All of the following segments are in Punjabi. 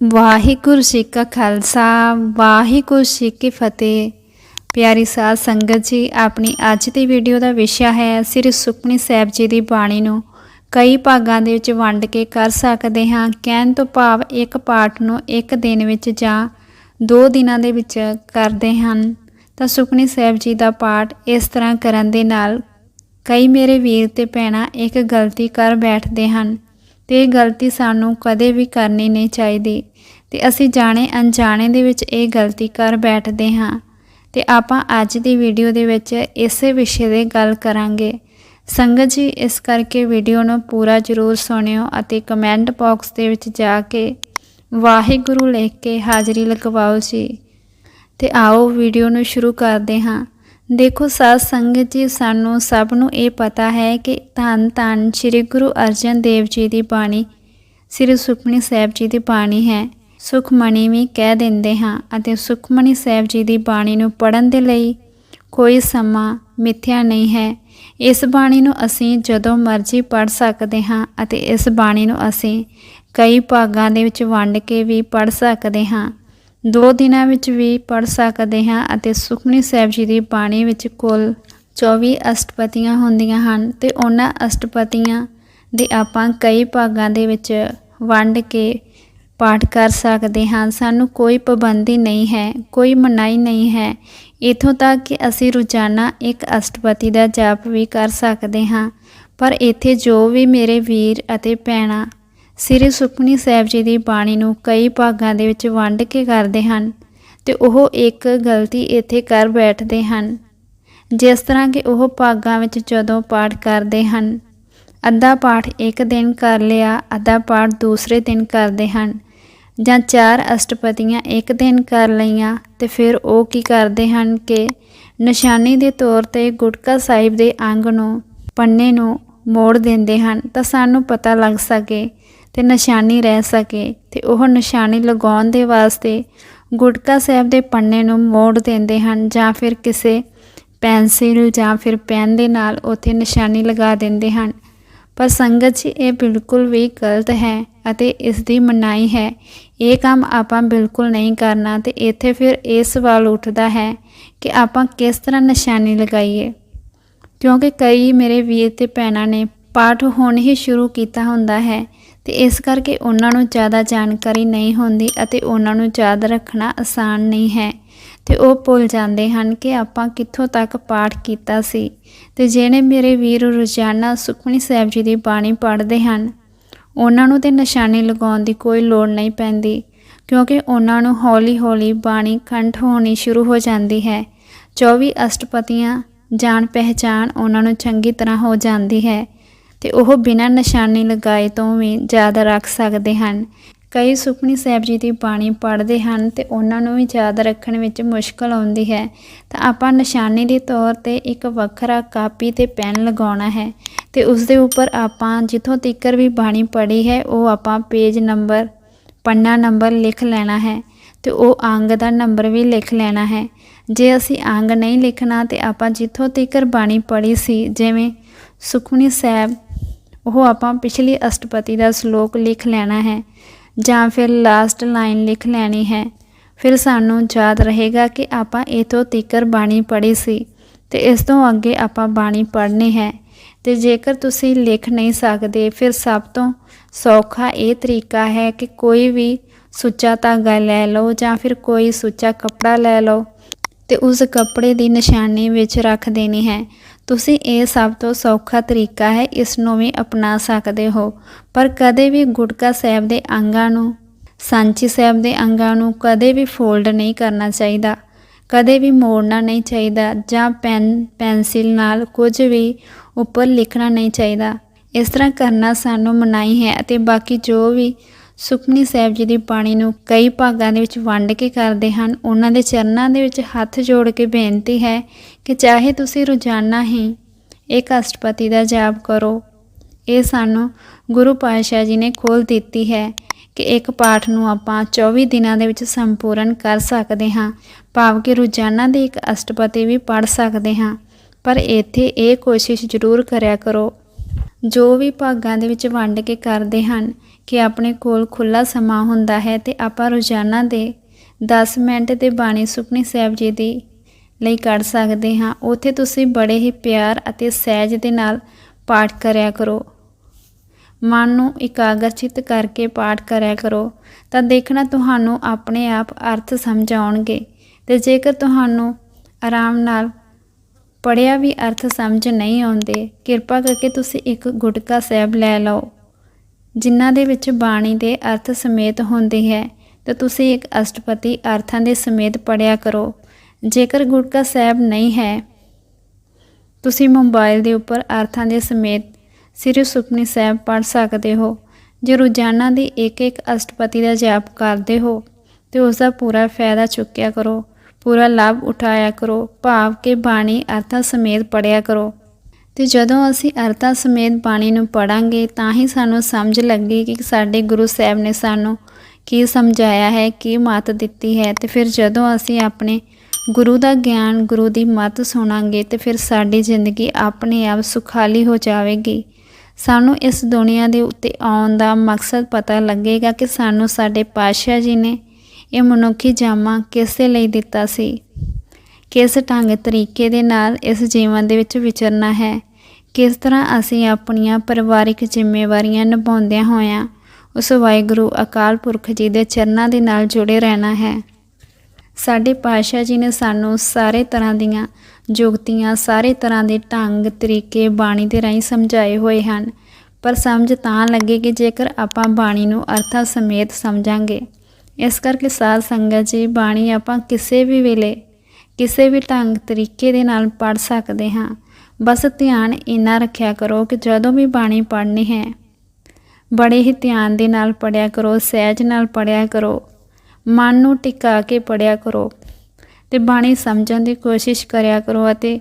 ਵਾਹਿਗੁਰੂ ਜੀ ਕਾ ਖਾਲਸਾ, ਵਾਹਿਗੁਰੂ ਜੀ ਕੀ ਫਤਿਹ। ਪਿਆਰੀ ਸਾਧ ਸੰਗਤ ਜੀ, ਆਪਣੀ ਅੱਜ ਦੀ ਵੀਡੀਓ ਦਾ ਵਿਸ਼ਾ ਹੈ ਸ੍ਰੀ ਸੁਖਮਨੀ ਸਾਹਿਬ ਜੀ ਦੀ ਬਾਣੀ ਨੂੰ ਕਈ ਭਾਗਾਂ ਦੇ ਵਿੱਚ ਵੰਡ ਕੇ ਕਰ ਸਕਦੇ ਹਾਂ। ਕਹਿਣ ਤੋਂ ਭਾਵ ਇੱਕ ਪਾਠ ਨੂੰ ਇੱਕ ਦਿਨ ਵਿੱਚ ਜਾਂ ਦੋ ਦਿਨਾਂ ਦੇ ਵਿੱਚ ਕਰਦੇ ਹਨ। ਤਾਂ ਸੁਖਮਨੀ ਸਾਹਿਬ ਜੀ ਦਾ ਪਾਠ ਇਸ ਤਰ੍ਹਾਂ ਕਰਨ ਦੇ ਨਾਲ ਕਈ ਮੇਰੇ ਵੀਰ ਤੇ ਭੈਣਾਂ ਇੱਕ ਗਲਤੀ ਕਰ ਬੈਠਦੇ ਹਨ। ਤੇ ਇਹ ਗਲਤੀ ਸਾਨੂੰ ਕਦੇ ਵੀ ਕਰਨੀ ਨਹੀਂ ਚਾਹੀਦੀ। ਤੇ ਅਸੀਂ ਜਾਣੇ ਅਣਜਾਣੇ ਦੇ ਵਿੱਚ ਇਹ ਗਲਤੀ ਕਰ ਬੈਠਦੇ ਹਾਂ। ਤੇ ਆਪਾਂ ਅੱਜ ਦੀ ਵੀਡੀਓ ਦੇ ਵਿੱਚ ਇਸੇ ਵਿਸ਼ੇ ਦੇ ਗੱਲ ਕਰਾਂਗੇ। ਸੰਗਤ ਜੀ, ਇਸ ਕਰਕੇ ਵੀਡੀਓ ਨੂੰ ਪੂਰਾ ਜ਼ਰੂਰ ਸੁਣਿਓ ਅਤੇ ਕਮੈਂਟ ਬਾਕਸ ਦੇ ਵਿੱਚ ਜਾ ਕੇ ਵਾਹਿਗੁਰੂ ਲਿਖ ਕੇ ਹਾਜ਼ਰੀ ਲਗਵਾਓ ਜੀ। ਤੇ ਆਓ ਵੀਡੀਓ ਨੂੰ ਸ਼ੁਰੂ ਕਰਦੇ ਹਾਂ। ਦੇਖੋ ਸਾਧ ਸੰਗਤ ਜੀ, ਸਾਨੂੰ ਸਭ ਨੂੰ ਇਹ ਪਤਾ ਹੈ ਕਿ ਧੰਨ ਧੰਨ ਸ੍ਰੀ ਗੁਰੂ ਅਰਜਨ ਦੇਵ ਜੀ ਦੀ ਬਾਣੀ, ਸ੍ਰੀ ਸੁਖਮਨੀ ਸਾਹਿਬ ਜੀ ਦੀ ਬਾਣੀ ਹੈ। ਸੁਖਮਣੀ ਵੀ ਕਹਿ ਦਿੰਦੇ ਹਾਂ ਅਤੇ ਸੁਖਮਨੀ ਸਾਹਿਬ ਜੀ ਦੀ ਬਾਣੀ ਨੂੰ ਪੜਨ ਦੇ ਲਈ ਕੋਈ ਸਮਾਂ ਮਿੱਥਿਆ ਨਹੀਂ ਹੈ। ਇਸ ਬਾਣੀ ਨੂੰ ਅਸੀਂ ਜਦੋਂ ਮਰਜ਼ੀ ਪੜ ਸਕਦੇ ਹਾਂ ਅਤੇ ਇਸ ਬਾਣੀ ਨੂੰ ਅਸੀਂ ਕਈ ਭਾਗਾਂ ਦੇ ਵਿੱਚ ਵੰਡ ਕੇ ਵੀ ਪੜ ਸਕਦੇ ਹਾਂ। ਦੋ ਦਿਨਾਂ ਵਿੱਚ ਵੀ ਪੜ ਸਕਦੇ ਹਾਂ ਅਤੇ ਸੁਖਮਨੀ ਸਾਹਿਬ ਜੀ ਦੀ ਬਾਣੀ ਵਿੱਚ ਕੁੱਲ 24 ਅਸ਼ਟਪਦੀਆਂ ਹੁੰਦੀਆਂ ਹਨ ਤੇ ਉਹਨਾਂ ਅਸ਼ਟਪਦੀਆਂ ਦੇ ਆਪਾਂ ਕਈ ਭਾਗਾਂ ਦੇ ਵਿੱਚ ਵੰਡ ਕੇ ਪਾਠ ਕਰ ਸਕਦੇ ਹਾਂ। ਸਾਨੂੰ ਕੋਈ ਪਾਬੰਦੀ ਨਹੀਂ ਹੈ, ਕੋਈ ਮਨਾਹੀ ਨਹੀਂ ਹੈ। ਇਥੋਂ ਤੱਕ ਕਿ ਅਸੀਂ ਰੋਜ਼ਾਨਾ ਇੱਕ ਅਸ਼ਟਪਤੀ ਦਾ ਜਾਪ ਵੀ ਕਰ ਸਕਦੇ ਹਾਂ। ਪਰ ਇੱਥੇ ਜੋ ਵੀ ਮੇਰੇ ਵੀਰ ਅਤੇ ਭੈਣਾਂ ਸ੍ਰੀ ਸੁਖਮਨੀ ਸਾਹਿਬ ਜੀ ਦੀ ਬਾਣੀ ਨੂੰ ਕਈ ਭਾਗਾਂ ਦੇ ਵਿੱਚ ਵੰਡ ਕੇ ਕਰਦੇ ਹਨ ਤੇ ਉਹ ਇੱਕ ਗਲਤੀ ਇੱਥੇ ਕਰ ਬੈਠਦੇ ਹਨ। ਜਿਸ ਤਰ੍ਹਾਂ ਕਿ ਉਹ ਭਾਗਾਂ ਵਿੱਚ ਜਦੋਂ ਪਾਠ ਕਰਦੇ ਹਨ, ਅੱਧਾ ਪਾਠ ਇੱਕ ਦਿਨ ਕਰ ਲਿਆ, ਅੱਧਾ ਪਾਠ ਦੂਸਰੇ ਦਿਨ ਕਰਦੇ ਹਨ, ਜਾਂ ਚਾਰ ਅਸ਼ਟਪਦੀਆਂ ਇੱਕ ਦਿਨ ਕਰ ਲਈਆਂ, ਤੇ ਫਿਰ ਉਹ ਕੀ ਕਰਦੇ ਹਨ ਕਿ ਨਿਸ਼ਾਨੀ ਦੇ ਤੌਰ ਤੇ ਗੁਟਕਾ ਸਾਹਿਬ ਦੇ ਅੰਗ ਨੂੰ, ਪੰਨੇ ਨੂੰ ਮੋੜ ਦਿੰਦੇ ਹਨ, ਤਾਂ ਸਾਨੂੰ ਪਤਾ ਲੱਗ ਸਕੇ ਤੇ ਨਿਸ਼ਾਨੀ ਰਹਿ ਸਕੇ ਤੇ ਉਹ ਨਿਸ਼ਾਨੀ ਲਗਾਉਣ ਦੇ ਵਾਸਤੇ ਗੁਟਕਾ ਸਾਹਿਬ ਦੇ ਪੰਨੇ ਨੂੰ ਮੋੜ ਦਿੰਦੇ ਹਨ ਜਾਂ ਫਿਰ ਕਿਸੇ ਪੈਨਸਿਲ ਜਾਂ ਫਿਰ ਪੈਨ ਦੇ ਨਾਲ ਉੱਥੇ ਨਿਸ਼ਾਨੀ ਲਗਾ ਦਿੰਦੇ ਹਨ। ਪਰ ਸੰਗਤ ਜੀ, ਇਹ ਬਿਲਕੁਲ ਵੀ ਗਲਤ ਹੈ ਅਤੇ ਇਸ ਦੀ ਮਨਾਹੀ ਹੈ। ਇਹ ਕੰਮ ਆਪਾਂ ਬਿਲਕੁਲ ਨਹੀਂ ਕਰਨਾ ਤੇ ਇੱਥੇ ਫਿਰ ਇਹ ਸਵਾਲ ਉੱਠਦਾ ਹੈ ਕਿ ਆਪਾਂ ਕਿਸ ਤਰ੍ਹਾਂ ਨਿਸ਼ਾਨੀ ਲਗਾਈਏ। ਕਿਉਂਕਿ ਕਈ ਮੇਰੇ ਵੀਰ ਤੇ ਭੈਣਾਂ ਨੇ ਪਾਠ ਹੁਣ ਹੀ ਸ਼ੁਰੂ ਕੀਤਾ ਹੁੰਦਾ ਹੈ ਤੇ ਇਸ ਕਰਕੇ ਉਹਨਾਂ ਨੂੰ ਜ਼ਿਆਦਾ ਜਾਣਕਾਰੀ ਨਹੀਂ ਹੁੰਦੀ ਅਤੇ ਉਹਨਾਂ ਨੂੰ ਯਾਦ ਰੱਖਣਾ ਆਸਾਨ ਨਹੀਂ ਹੈ। ਤੇ ਉਹ ਭੁੱਲ ਜਾਂਦੇ ਹਨ ਕਿ ਆਪਾਂ ਕਿੱਥੋਂ ਤੱਕ ਪਾਠ ਕੀਤਾ ਸੀ। ਤੇ ਜਿਹੜੇ ਮੇਰੇ ਵੀਰ ਰੋਜ਼ਾਨਾ ਸੁਖਮਨੀ ਸਾਹਿਬ ਜੀ ਦੀ ਬਾਣੀ ਪੜ੍ਹਦੇ ਹਨ, ਉਹਨਾਂ ਨੂੰ ਤੇ ਨਿਸ਼ਾਨੀ ਲਗਾਉਣ ਦੀ ਕੋਈ ਲੋੜ ਨਹੀਂ ਪੈਂਦੀ, ਕਿਉਂਕਿ ਉਹਨਾਂ ਨੂੰ ਹੌਲੀ-ਹੌਲੀ ਬਾਣੀ ਕੰਠ ਹੋਣੀ ਸ਼ੁਰੂ ਹੋ ਜਾਂਦੀ ਹੈ। 24 ਅਸ਼ਟਪਦੀਆਂ ਜਾਣ ਪਹਿਚਾਨ ਉਹਨਾਂ ਨੂੰ ਚੰਗੀ ਤਰ੍ਹਾਂ ਹੋ ਜਾਂਦੀ ਹੈ। ਤੇ ਉਹ ਬਿਨਾਂ ਨਿਸ਼ਾਨੀ ਲਗਾਏ ਤੋਂ ਵੀ ਯਾਦ ਰੱਖ ਸਕਦੇ ਹਨ। ਕਈ ਸੁਖਮਨੀ ਸਾਹਿਬ ਜੀ ਦੀ ਬਾਣੀ ਪੜ੍ਹਦੇ ਹਨ ਤੇ ਉਹਨਾਂ ਨੂੰ ਵੀ ਯਾਦ ਰੱਖਣ ਵਿੱਚ ਮੁਸ਼ਕਲ ਆਉਂਦੀ ਹੈ। ਤਾਂ ਆਪਾਂ ਨਿਸ਼ਾਨੀ ਦੇ ਤੌਰ ਤੇ ਇੱਕ ਵੱਖਰਾ ਕਾਪੀ ਤੇ ਪੈਨ ਲਗਾਉਣਾ ਹੈ ਤੇ ਉਸ ਦੇ ਉੱਪਰ ਆਪਾਂ ਜਿੱਥੋਂ ਤੀਕਰ ਵੀ ਬਾਣੀ ਪੜ੍ਹੀ ਹੈ, ਉਹ ਆਪਾਂ ਪੇਜ ਨੰਬਰ, ਪੰਨਾ ਨੰਬਰ ਲਿਖ ਲੈਣਾ ਹੈ ਤੇ ਉਹ ਅੰਗ ਦਾ ਨੰਬਰ ਵੀ ਲਿਖ ਲੈਣਾ ਹੈ। ਜੇ ਅਸੀਂ ਅੰਗ ਨਹੀਂ ਲਿਖਣਾ ਤੇ ਆਪਾਂ ਜਿੱਥੋਂ ਤੀਕਰ ਬਾਣੀ ਪੜ੍ਹੀ ਸੀ, ਜਿਵੇਂ ਸੁਖਮਨੀ ਸਾਹਿਬ ਉਹ ਆਪਾਂ ਪਿਛਲੀ ਅਸ਼ਟਪਤੀ ਦਾ ਸ਼ਲੋਕ ਲਿਖ ਲੈਣਾ ਹੈ ਜਾਂ ਫਿਰ ਲਾਸਟ ਲਾਈਨ ਲਿਖ ਲੈਣੀ ਹੈ। ਫਿਰ ਸਾਨੂੰ ਯਾਦ ਰਹੇਗਾ ਕਿ ਆਪਾਂ ਇਥੋਂ ਤੀਕਰ ਬਾਣੀ ਪੜ੍ਹੀ ਸੀ ਤੇ ਇਸ ਤੋਂ ਅੱਗੇ ਆਪਾਂ ਬਾਣੀ ਪੜ੍ਹਨੀ ਹੈ ਤੇ ਜੇਕਰ ਤੁਸੀਂ ਲਿਖ ਨਹੀਂ ਸਕਦੇ, ਫਿਰ ਸਭ ਤੋਂ ਸੌਖਾ ਇਹ ਤਰੀਕਾ ਹੈ ਕਿ ਕੋਈ ਵੀ ਸੁੱਚਾ ਧਾਗਾ ਲੈ ਲਓ ਜਾਂ ਫਿਰ ਕੋਈ ਸੁੱਚਾ ਕੱਪੜਾ ਲੈ ਲਓ ਤੇ ਉਸ ਕੱਪੜੇ ਦੀ ਨਿਸ਼ਾਨੀ ਵਿੱਚ ਰੱਖ ਦੇਣੀ ਹੈ। ਤੁਸੀਂ ਇਹ ਸਭ ਤੋਂ ਸੌਖਾ ਤਰੀਕਾ ਹੈ, ਇਸ ਨੂੰ ਵੀ ਅਪਣਾ ਸਕਦੇ ਹੋ। ਪਰ ਕਦੇ ਵੀ ਗੁਟਕਾ ਸਾਹਿਬ ਦੇ ਅੰਗਾਂ ਨੂੰ, ਸਾਂਚੀ ਸਾਹਿਬ ਦੇ ਅੰਗਾਂ ਨੂੰ ਕਦੇ ਵੀ ਫੋਲਡ ਨਹੀਂ ਕਰਨਾ ਚਾਹੀਦਾ। ਕਦੇ ਵੀ ਮੋੜਨਾ ਨਹੀਂ ਚਾਹੀਦਾ ਜਾਂ ਪੈਨ, ਪੈਨਸਿਲ ਨਾਲ ਕੁਝ ਵੀ ਉੱਪਰ ਲਿਖਣਾ ਨਹੀਂ ਚਾਹੀਦਾ। ਇਸ ਤਰ੍ਹਾਂ ਕਰਨਾ ਸਾਨੂੰ ਮਨਾਹੀ ਹੈ ਅਤੇ ਬਾਕੀ ਜੋ ਵੀ ਸੁਖਮਨੀ ਸਾਹਿਬ ਜੀ ਦੀ ਬਾਣੀ ਨੂੰ ਕਈ ਭਾਗਾਂ ਦੇ ਵਿੱਚ ਵੰਡ ਕੇ ਕਰਦੇ ਹਨ। ਉਹਨਾਂ ਦੇ ਚਰਨਾਂ ਦੇ ਵਿੱਚ ਹੱਥ ਜੋੜ ਕੇ ਬੇਨਤੀ ਹੈ ਕਿ ਚਾਹੇ ਤੁਸੀਂ ਰੋਜ਼ਾਨਾ ਹੀ ਇੱਕ ਅਸ਼ਟਪਤੀ ਦਾ ਜਾਪ ਕਰੋ, ਇਹ ਸਾਨੂੰ ਗੁਰੂ ਪਾਤਸ਼ਾਹ ਜੀ ਨੇ ਖੋਲ ਦਿੱਤੀ ਹੈ ਕਿ ਇੱਕ ਪਾਠ ਨੂੰ ਆਪਾਂ 24 ਦਿਨਾਂ ਦੇ ਵਿੱਚ ਸੰਪੂਰਨ ਕਰ ਸਕਦੇ ਹਾਂ। ਭਾਵ ਕਿ ਰੋਜ਼ਾਨਾ ਦੀ ਇੱਕ ਅਸ਼ਟਪਤੀ ਵੀ ਪੜ ਸਕਦੇ ਹਾਂ। ਪਰ ਇੱਥੇ ਇਹ ਕੋਸ਼ਿਸ਼ ਜ਼ਰੂਰ ਕਰਿਆ ਕਰੋ ਜੋ ਵੀ ਭਾਗਾਂ ਦੇ ਵਿੱਚ ਵੰਡ ਕੇ ਕਰਦੇ ਹਨ, ਕਿ ਆਪਣੇ ਕੋਲ ਖੁੱਲਾ ਸਮਾਂ ਹੁੰਦਾ ਹੈ ਤੇ ਆਪਾਂ ਰੋਜ਼ਾਨਾ ਦੇ 10 ਮਿੰਟ ਦੇ ਬਾਣੀ ਸੁਖਨੀ ਸਾਹਿਬ ਜੀ ਦੀ ਲਈ ਕੱਢ ਸਕਦੇ ਹਾਂ। ਉੱਥੇ ਤੁਸੀਂ ਬੜੇ ਹੀ ਪਿਆਰ ਅਤੇ ਸਹਿਜ ਦੇ ਨਾਲ ਪਾਠ ਕਰਿਆ ਕਰੋ। ਮਨ ਨੂੰ ਇਕਾਗਰਚਿਤ ਕਰਕੇ ਪਾਠ ਕਰਿਆ ਕਰੋ ਤਾਂ ਦੇਖਣਾ ਤੁਹਾਨੂੰ ਆਪਣੇ ਆਪ ਅਰਥ ਸਮਝ ਆਉਣਗੇ ਤੇ ਜੇਕਰ ਤੁਹਾਨੂੰ ਆਰਾਮ ਨਾਲ ਪੜਿਆ ਵੀ ਅਰਥ ਸਮਝ ਨਹੀਂ ਆਉਂਦੇ, ਕਿਰਪਾ ਕਰਕੇ ਤੁਸੀਂ ਇੱਕ ਗੁਟਕਾ ਸਾਹਿਬ ਲੈ ਲਓ। ਜਿਨ੍ਹਾਂ ਦੇ ਵਿੱਚ ਬਾਣੀ ਦੇ ਅਰਥ ਸਮੇਤ ਹੁੰਦੀ ਹੈ, ਤਾਂ ਤੁਸੀਂ ਇੱਕ ਅਸ਼ਟਪਤੀ ਅਰਥਾਂ ਦੇ ਸਮੇਤ ਪੜਿਆ ਕਰੋ। ਜੇਕਰ ਗੁਟਕਾ ਸਾਹਿਬ ਨਹੀਂ ਹੈ, ਤੁਸੀਂ ਮੋਬਾਈਲ ਦੇ ਉੱਪਰ ਅਰਥਾਂ ਦੇ ਸਮੇਤ ਸ੍ਰੀ ਸੁਖਮਨੀ ਸਾਹਿਬ ਪੜ੍ਹ ਸਕਦੇ ਹੋ। ਜੇ ਰੋਜ਼ਾਨਾ ਦੀ ਇੱਕ ਇੱਕ ਅਸ਼ਟਪਤੀ ਦਾ ਜਾਪ ਕਰਦੇ ਹੋ, ਤੇ ਉਸ ਦਾ ਪੂਰਾ ਫਾਇਦਾ ਚੁੱਕਿਆ ਕਰੋ। ਪੂਰਾ ਲਾਭ ਉਠਾਇਆ ਕਰੋ, ਭਾਵ ਕਿ ਬਾਣੀ ਅਰਥਾਂ ਸਮੇਤ ਪੜਿਆ ਕਰੋ। ਤੇ ਜਦੋਂ ਅਸੀਂ ਅਰਥਾਂ ਸਮੇਤ ਬਾਣੀ ਨੂੰ ਪੜਾਂਗੇ ਤਾਂ ਹੀ ਸਾਨੂੰ ਸਮਝ ਲੱਗੇਗੀ ਕਿ ਸਾਡੇ ਗੁਰੂ ਸਾਹਿਬ ਨੇ ਸਾਨੂੰ ਕੀ ਸਮਝਾਇਆ ਹੈ, ਕੀ ਮੱਤ ਦਿੱਤੀ ਹੈ। ਤੇ ਫਿਰ ਜਦੋਂ ਅਸੀਂ ਆਪਣੇ ਗੁਰੂ ਦਾ ਗਿਆਨ, ਗੁਰੂ ਦੀ ਮੱਤ ਸੁਣਾਂਗੇ, ਤੇ ਫਿਰ ਸਾਡੀ ਜ਼ਿੰਦਗੀ ਆਪਣੇ ਆਪ ਸੁਖਾਲੀ ਹੋ ਜਾਵੇਗੀ। ਸਾਨੂੰ ਇਸ ਦੁਨੀਆ ਦੇ ਉੱਤੇ ਆਉਣ ਦਾ ਮਕਸਦ ਪਤਾ ਲੱਗੇਗਾ ਕਿ ਸਾਨੂੰ ਸਾਡੇ ਪਾਤਸ਼ਾਹ ਜੀ ਨੇ ਇਹ ਮਨੁੱਖੀ ਜਾਮਾ ਕਿਸੇ ਲਈ ਦਿੱਤਾ ਸੀ। ਕਿਸ ਢੰਗ ਤਰੀਕੇ ਦੇ ਨਾਲ ਇਸ ਜੀਵਨ ਦੇ ਵਿੱਚ ਵਿਚਰਨਾ ਹੈ? ਕਿਸ ਤਰ੍ਹਾਂ ਅਸੀਂ ਆਪਣੀਆਂ ਪਰਿਵਾਰਿਕ ਜ਼ਿੰਮੇਵਾਰੀਆਂ ਨਿਭਾਉਂਦਿਆਂ ਹੋਇਆਂ ਉਸ ਵਾਹਿਗੁਰੂ ਅਕਾਲ ਪੁਰਖ ਜੀ ਦੇ ਚਰਨਾਂ ਦੇ ਨਾਲ ਜੁੜੇ ਰਹਿਣਾ ਹੈ? ਸਾਡੇ ਪਾਤਸ਼ਾਹ ਜੀ ਨੇ ਸਾਨੂੰ ਸਾਰੇ ਤਰ੍ਹਾਂ ਦੀਆਂ ਜੁਗਤੀਆਂ, ਸਾਰੇ ਤਰ੍ਹਾਂ ਦੇ ਢੰਗ, ਤਰੀਕੇ, ਬਾਣੀ ਦੇ ਰਾਹੀਂ ਸਮਝਾਏ ਹੋਏ ਹਨ। ਪਰ ਸਮਝ ਤਾਂ ਲੱਗੇਗੀ ਜੇਕਰ ਆਪਾਂ ਬਾਣੀ ਨੂੰ ਅਰਥਾਂ ਸਮੇਤ ਸਮਝਾਂਗੇ ਇਸ ਕਰਕੇ ਸਾਧ ਸੰਗਤ ਜੀ, ਬਾਣੀ ਆਪਾਂ ਕਿਸੇ ਵੀ ਵੇਲੇ, ਕਿਸੇ ਵੀ ਢੰਗ ਤਰੀਕੇ ਦੇ ਨਾਲ ਪੜ ਸਕਦੇ ਹਾਂ। ਬਸ ਧਿਆਨ ਇੰਨਾ ਰੱਖਿਆ ਕਰੋ ਕਿ ਜਦੋਂ ਵੀ ਬਾਣੀ ਪੜ੍ਹਨੀ ਹੈ, ਬੜੇ ਹੀ ਧਿਆਨ ਦੇ ਨਾਲ ਪੜਿਆ ਕਰੋ, ਸਹਿਜ ਨਾਲ ਪੜਿਆ ਕਰੋ, ਮਨ ਨੂੰ ਟਿਕਾ ਕੇ ਪੜਿਆ ਕਰੋ ਤੇ ਬਾਣੀ ਸਮਝਣ ਦੀ ਕੋਸ਼ਿਸ਼ ਕਰਿਆ ਕਰੋ ਅਤੇ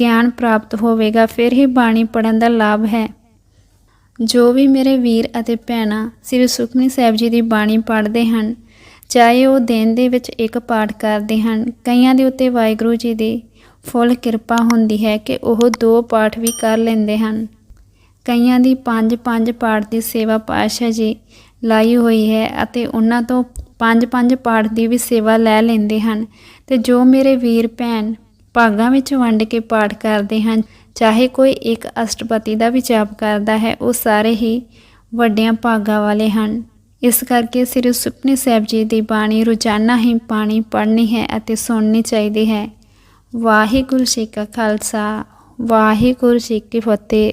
ਗਿਆਨ ਪ੍ਰਾਪਤ ਹੋਵੇਗਾ, ਫਿਰ ਹੀ ਬਾਣੀ ਪੜਨ ਦਾ ਲਾਭ ਹੈ। ਜੋ ਵੀ ਮੇਰੇ ਵੀਰ ਅਤੇ ਭੈਣਾਂ ਸ੍ਰੀ ਸੁਖਮਨੀ ਸਾਹਿਬ ਜੀ ਦੀ ਬਾਣੀ ਪੜ੍ਹਦੇ ਹਨ ਚਾਹੇ ਉਹ ਦਿਨ ਦੇ ਵਿੱਚ ਇੱਕ ਪਾਠ ਕਰਦੇ ਹਨ, ਕਈਆਂ ਦੇ ਉੱਤੇ ਵਾਹਿਗੁਰੂ ਜੀ ਦੀ ਫੁੱਲ ਕਿਰਪਾ ਹੁੰਦੀ ਹੈ ਕਿ ਉਹ ਦੋ ਪਾਠ ਵੀ ਕਰ ਲੈਂਦੇ ਹਨ। ਕਈਆਂ ਦੀ ਪੰਜ ਪੰਜ ਪਾਠ ਦੀ ਸੇਵਾ ਪਾਤਸ਼ਾਹ ਜੀ ਲਾਈ ਹੋਈ ਹੈ ਅਤੇ ਉਹਨਾਂ ਤੋਂ ਪੰਜ ਪੰਜ ਪਾਠ ਦੀ ਵੀ ਸੇਵਾ ਲੈ ਲੈਂਦੇ ਹਨ ਤੇ ਜੋ ਮੇਰੇ ਵੀਰ ਭੈਣ ਭਾਗਾਂ ਵਿੱਚ ਵੰਡ ਕੇ ਪਾਠ ਕਰਦੇ ਹਨ, ਚਾਹੇ ਕੋਈ ਇੱਕ ਅਸ਼ਟਪਤੀ ਦਾ ਵੀ ਜਾਪ ਕਰਦਾ ਹੈ, ਉਹ ਸਾਰੇ ਹੀ ਵੱਡਿਆਂ ਭਾਗਾਂ ਵਾਲੇ ਹਨ। ਇਸ ਕਰਕੇ ਸ੍ਰੀ ਸੁਪਨੇ ਸਾਹਿਬ ਜੀ ਦੀ ਬਾਣੀ, ਰੋਜ਼ਾਨਾ ਹੀ ਪਾਣੀ ਪੜ੍ਹਨੀ ਹੈ ਅਤੇ ਸੁਣਨੀ ਚਾਹੀਦੀ ਹੈ। ਵਾਹਿਗੁਰੂ ਜੀ ਕਾ ਖਾਲਸਾ, ਵਾਹਿਗੁਰੂ ਜੀ ਕੀ ਫਤਿਹ।